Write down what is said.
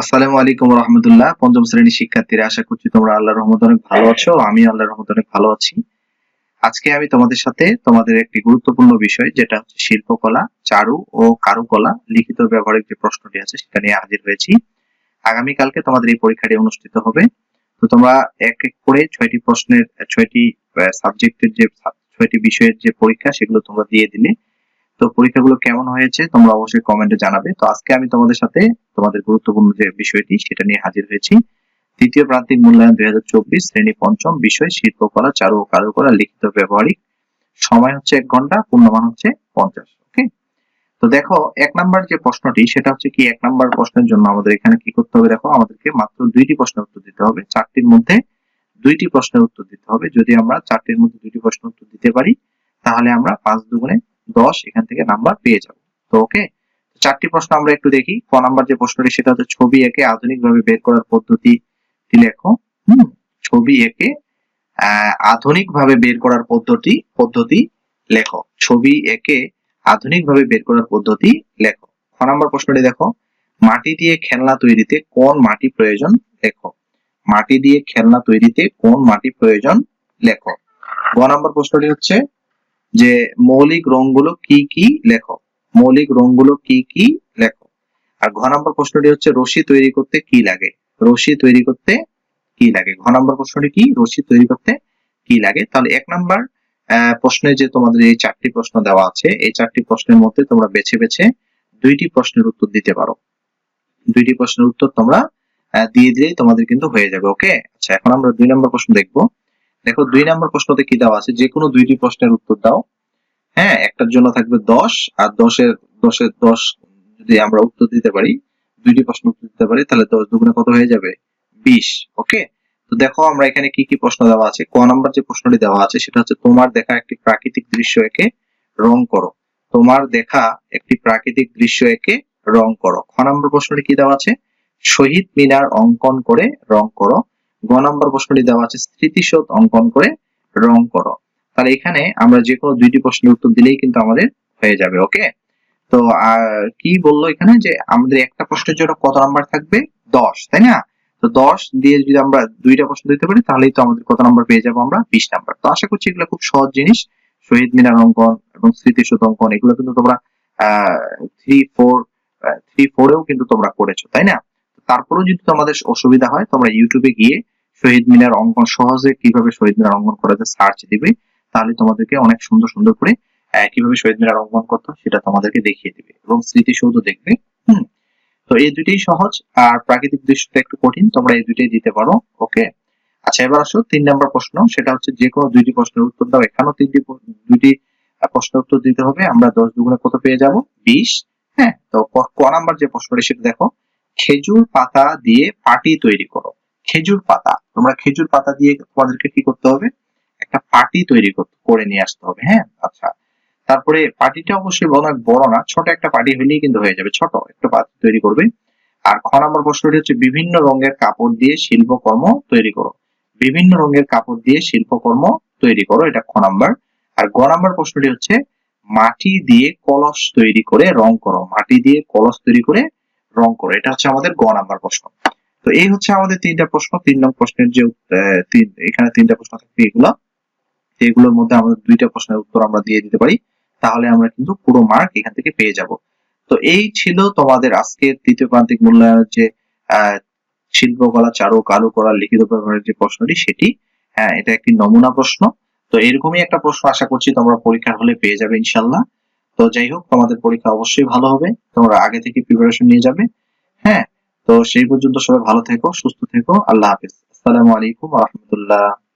আসসালামু আলাইকুম রহমতুল্লাহ। পঞ্চম শ্রেণির শিক্ষার্থীরা আশা করছি তোমরা আল্লাহর রহমত অনেক ভালো আছো আমি আল্লাহর রহমত অনেক ভালো আছি। আজকে আমি তোমাদের সাথে তোমাদের একটি গুরুত্বপূর্ণ বিষয় যেটা হচ্ছে শিল্পকলা চারু ও কারুকলা লিখিত ব্যবহারিক যে প্রশ্নটি আছে সেটা নিয়ে হাজির হয়েছি। আগামীকালকে তোমাদের এই পরীক্ষাটি অনুষ্ঠিত হবে। তো তোমরা এক এক করে ছয়টি প্রশ্নের ছয়টি সাবজেক্টের যে ছয়টি বিষয়ের যে পরীক্ষা সেগুলো তোমরা দিয়ে দিলে তো পরীক্ষাগুলো কেমন হয়েছে তোমরা অবশ্যই কমেন্টে জানাবে। তো আজকে আমি তোমাদের সাথে তোমাদের গুরুত্বপূর্ণ যে বিষয়টি, সেটা নিয়ে হাজির হয়েছি। তৃতীয় প্রান্তিক মূল্যায়ন দুই হাজার চব্বিশ শ্রেণি পঞ্চম বিষয় শিল্পকলা চারু ও কারুকলা, লিখিত ব্যবহারিক। সময় হচ্ছে এক ঘণ্টা, পূর্ণমান হচ্ছে পঞ্চাশ ওকে তো দেখো, এক নাম্বার যে প্রশ্নটি, সেটা হচ্ছে কি, এক নাম্বার প্রশ্নের জন্য আমাদের এখানে কি করতে হবে? দেখো, আমাদেরকে মাত্র দুইটি প্রশ্নের উত্তর দিতে হবে। চারটির মধ্যে দুইটি প্রশ্নের উত্তর দিতে হবে। যদি আমরা চারটির মধ্যে দুইটি প্রশ্নের উত্তর দিতে পারি, তাহলে আমরা পাঁচ দুগুণে দশ, এখান থেকে নাম্বার পেয়ে যাব। তো ওকে চারটি প্রশ্ন আমরা একটু দেখি। ক নাম্বার যে প্রশ্নটি, সেটা হচ্ছে ছবি একে আধুনিকভাবে বের করার পদ্ধতি লেখো। হুম? ছবি একে আধুনিকভাবে বের করার পদ্ধতি পদ্ধতি লেখো। ছবি একে আধুনিকভাবে বের করার পদ্ধতি লেখো। খ নাম্বার প্রশ্নটি দেখো। মাটি দিয়ে খেলনা তৈরিতে কোন মাটি প্রয়োজন? লেখো। মাটি দিয়ে খেলনা তৈরিতে কোন মাটি প্রয়োজন? লেখো। গ নাম্বার প্রশ্নটি হচ্ছে যে মৌলিক রংগুলো কি কি লেখো? মৌলিক রংগুলো কি কি লেখো? আর ঘ নম্বর প্রশ্নটি হচ্ছে, রশি তৈরি করতে কি লাগে? রশি তৈরি করতে কি লাগে? ঘ নম্বর প্রশ্নটি কি? রশি তৈরি করতে কি লাগে? তাহলে এক নম্বর প্রশ্নে যে তোমাদের এই চারটি প্রশ্ন দেওয়া আছে, এই চারটি প্রশ্নের মধ্যে তোমরা বেছে বেছে দুইটি প্রশ্নের উত্তর দিতে পারো। দুইটি প্রশ্নের উত্তর তোমরা দিয়ে দিলেই তোমাদের কিন্তু হয়ে যাবে ওকে আচ্ছা এখন আমরা দুই নম্বর প্রশ্ন দেখব। দেখো দুই নম্বর প্রশ্নতে কি দেওয়া আছে? যে কোনো দুইটি প্রশ্নের উত্তর দাও। হ্যাঁ একটার জন্য থাকবে দশ, আর দশের দশের দশ যদি আমরা উত্তর দিতে পারি, দুইটি প্রশ্ন উত্তর দিতে পারি, তাহলে দশ দুগুণে কত হয়ে যাবে? বিশ, ওকে? তো দেখো আমরা এখানে কি কি প্রশ্ন দেওয়া আছে। ক নাম্বার যে প্রশ্নটি দেওয়া আছে, সেটা হচ্ছে তোমার দেখা একটি প্রাকৃতিক দৃশ্য একে রং করো। তোমার দেখা একটি প্রাকৃতিক দৃশ্য একে রং করো। খ নম্বর প্রশ্নটি কি দেওয়া আছে? শহীদ মিনার অঙ্কন করে রং করো। গ নম্বর প্রশ্নটি দেওয়া আছে স্মৃতিশোধ অঙ্কন করে রং করো। তাহলে এখানে আমরা যে কোনো দুইটি প্রশ্নের উত্তর দিলেই কিন্তু আমাদের হয়ে যাবে, ওকে? তো, আর কি বলল এখানে যে আমাদের একটা প্রশ্নের জন্য কত নাম্বার থাকবে? দশ, তাই না? তো দশ দিয়ে যদি আমরা দুইটা প্রশ্ন দিতে পারি, তাহলেই তো আমাদের কত নাম্বার পেয়ে যাব আমরা? বিশ নাম্বার। তো আশা করছি এগুলো খুব সহজ জিনিস। শহীদ মিনার অঙ্কন এবং স্মৃতিশোধ অঙ্কন, এগুলো কিন্তু তোমরা, আহ থ্রি ফোর থ্রি ফোরেও কিন্তু তোমরা করেছ, তাই না? তারপরেও যদি তোমাদের অসুবিধা হয়, তোমরা ইউটিউবে গিয়ে শহীদ মিনার অঙ্কন সহজে কীভাবে শহীদ মিনার অঙ্কন করা যায় সার্চ দিবে। তাহলে তোমাদেরকে অনেক সুন্দর সুন্দর করে কীভাবে শহীদ মিনার অঙ্কন করতে সেটা তোমাদেরকে দেখিয়ে দিবে এবং স্মৃতিসৌধ দেখবে। তো এই দুইটাই সহজ আর প্রাকৃতিক দৃশ্যটা একটু কঠিন, তোমরা এই দুইটাই দিতে পারো ওকে আচ্ছা এবার আসো তিন নম্বর প্রশ্ন, সেটা হচ্ছে যে কোনো দুইটি প্রশ্নের উত্তর দাও। এখানেও তিনটি দুইটি প্রশ্ন উত্তর দিতে হবে। আমরা দশ দুগুণে কত পেয়ে যাব? বিশ। হ্যাঁ তো ক নাম্বার যে প্রশ্নটি সেটা দেখো। খেজুর পাতা দিয়ে পাটি তৈরি করো। খেজুর পাতা, তোমরা খেজুর পাতা দিয়ে তোমাদেরকে কি করতে হবে? একটা পাটি তৈরি করে নিয়ে আসতে হবে হ্যাঁ? আচ্ছা। তারপরে পাটিটা অবশ্যই অনেক বড় না, ছোট একটা পাটি হলেই কিন্তু হয়ে যাবে, ছোট একটা পাটি তৈরি করবে। আর খ নম্বর প্রশ্নটি হচ্ছে, বিভিন্ন রঙের কাপড় দিয়ে শিল্পকর্ম তৈরি করো। বিভিন্ন রঙের কাপড় দিয়ে শিল্পকর্ম তৈরি করো, এটা খ নাম্বার। আর গ নাম্বার প্রশ্নটি হচ্ছে, মাটি দিয়ে কলস তৈরি করে রং করো। মাটি দিয়ে কলস তৈরি করে রং করো। এটা হচ্ছে আমাদের গ নাম্বার প্রশ্ন। তো এই হচ্ছে আমাদের তিনটা প্রশ্ন। তিন নং প্রশ্নের যে এখানে তিনটা প্রশ্ন থাকবে এগুলো। এগুলোর মধ্যে আমাদের দুইটা প্রশ্নের উত্তর আমরা দিয়ে দিতে পারি। তাহলে আমরা কিন্তু পুরো মার্ক এখান থেকে পেয়ে যাব। তো এই ছিল তোমাদের আজকের তৃতীয় প্রান্তিক মূল্যায়নের যে শিল্পকলা চারু কালু করা লিখিত ব্যবহারের যে প্রশ্নটি সেটি। হ্যাঁ এটা একটি নমুনা প্রশ্ন। তো এরকমই একটা প্রশ্ন আশা করছি তোমরা পরীক্ষার হলে পেয়ে যাবে ইনশাল্লাহ। তো যাই হোক, তোমাদের পরীক্ষা অবশ্যই ভালো হবে। তোমরা আগে থেকে প্রিপারেশন নিয়ে যাবে। হ্যাঁ তো সেই পর্যন্ত সবাই ভালো থেকো, সুস্থ থেকো। আল্লাহ হাফিজ। আসসালামু আলাইকুম রহমতুল্লাহ।